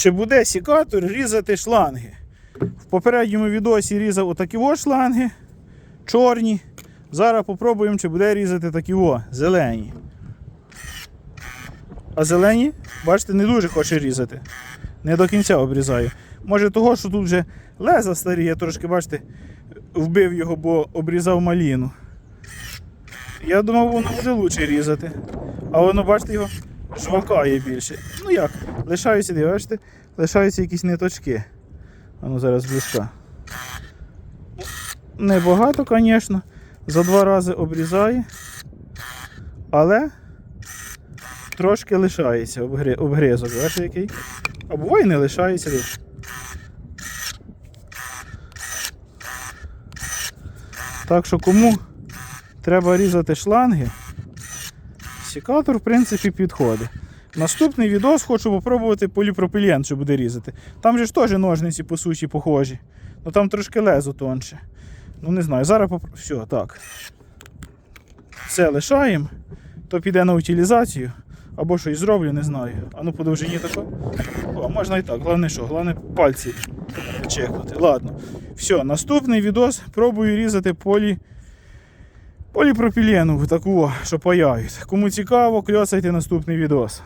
Чи буде сікатор різати шланги? В попередньому відосі різав отакі о шланги, чорні. Зараз попробуємо, чи буде різати такі о, зелені. А зелені, бачите, не дуже хоче різати. Не до кінця обрізаю. Може того, що тут вже леза старі, я трошки, бачите, вбив його, бо обрізав маліну. Я думав, воно буде лучше різати. А воно, бачите, його жвакає більше. Ну як, лишаються, бачите, лишаються якісь ниточки. А ну зараз близька. Небагато, звісно. За два рази обрізає. Але трошки лишається обгри- обгризок. Який? А буває не лишається. Так що кому треба різати шланги, секатор, в принципі, підходить. Наступний відос хочу попробувати поліпропілен, що буде різати. Там же ж теж ножниці по суті похожі. Ну там трошки лезо тонше. Ну не знаю. Зараз попро... Все, так. Все лишаємо, то піде на утилізацію. Або щось зроблю, не знаю. А ну по довжині тако. Можна і так. Головне що? Головне пальці чекнути. Ладно. Все, наступний відос пробую різати полі. Поліпропілену таку, що паяють. Кому цікаво, кльосайте наступний відос.